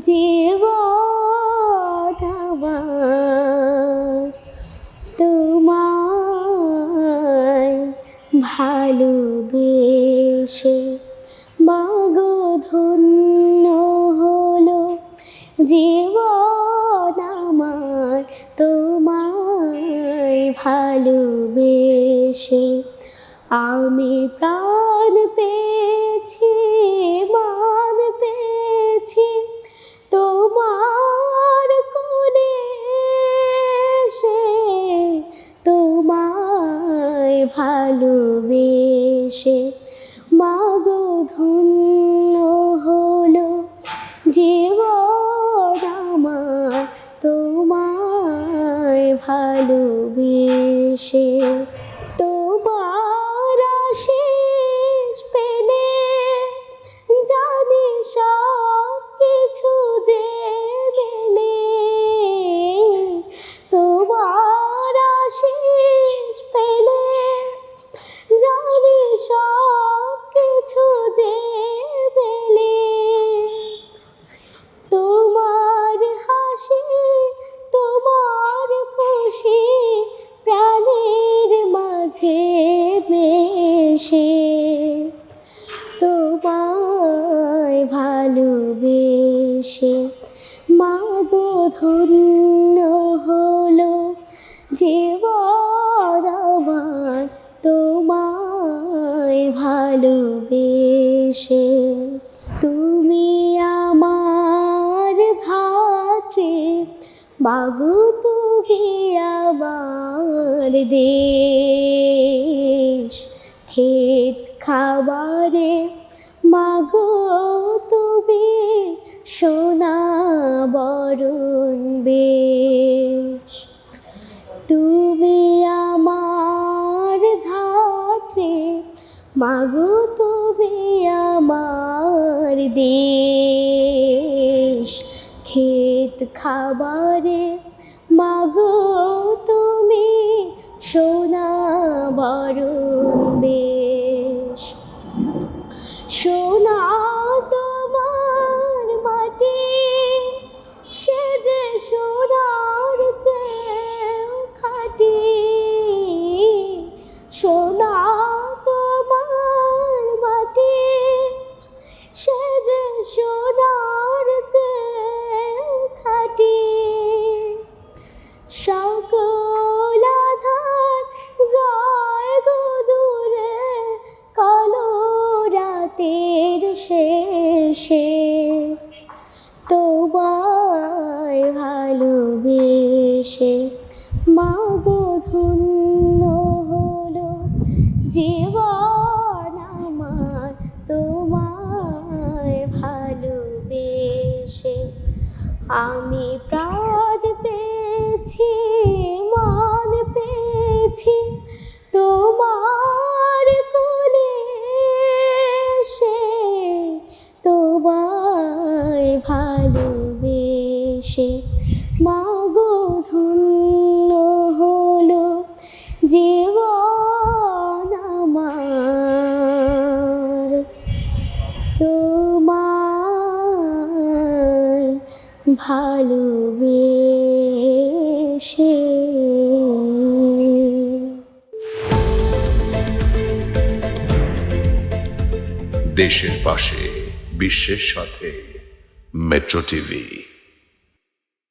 জীবন আমার তোমায় ভালোবেসে। মাগো ধন্য হলো জীবন আমার তোমায় ভালোবেসে। আমি প্রাণ ভালোবেসে মাগো ধন্য হলো জীবন আমার তোমায় ভালোবেসে। ধন্য হলো জীবন তোমায় ভালোবেসে। তুমি আমার ধাত্রী মাগো তুমি আমার দেশ। ক্ষেত খাবারে মাগো তুমি আমার দেশ ক্ষেত খাবারে মাগো তুমি সোনা বরণ বেশ। সোনা শেষে। তোমায় ভালোবেসে মাগো ধন্য হলো জীবন আমার। তোমায় ভালোবেসে আমি প্রাণ পেয়েছি, মান পেয়েছি। ভালোবেসে মাগো ধন্য হলো জীবন আমার। তোমায় ভালোবেসে। দেশের পাশে বিশ্বের সাথে মেট্রো টিভি